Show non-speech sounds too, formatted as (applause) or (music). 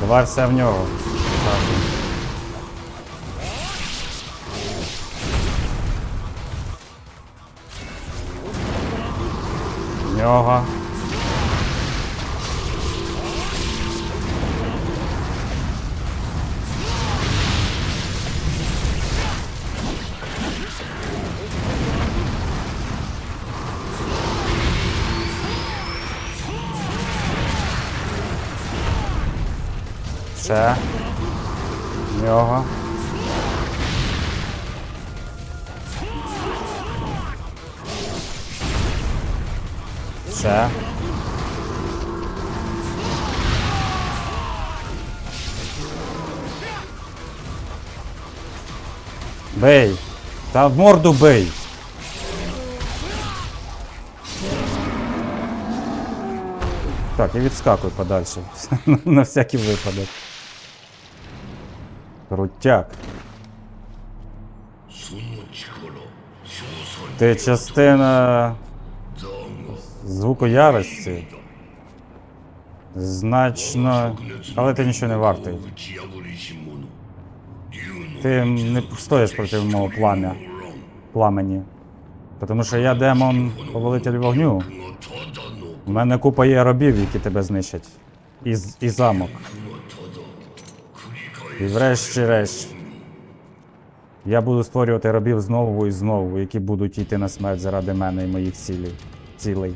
Давай все в нього. В нього. Ще. Нього. Ще. Бей! Та в морду бей! Так, і відскакуй подальше. (laughs) На всякий випадок. Крутяк. Ти частина звуку ярості. Значно. Але ти нічого не вартий. Ти не стоїш проти мого плам'я. Пламені. Тому що я демон повелитель вогню. У мене купа є робів, які тебе знищать. І, і замок. І врешті-решт. Я буду створювати рабів знову і знову, які будуть йти на смерть заради мене і моїх цілей.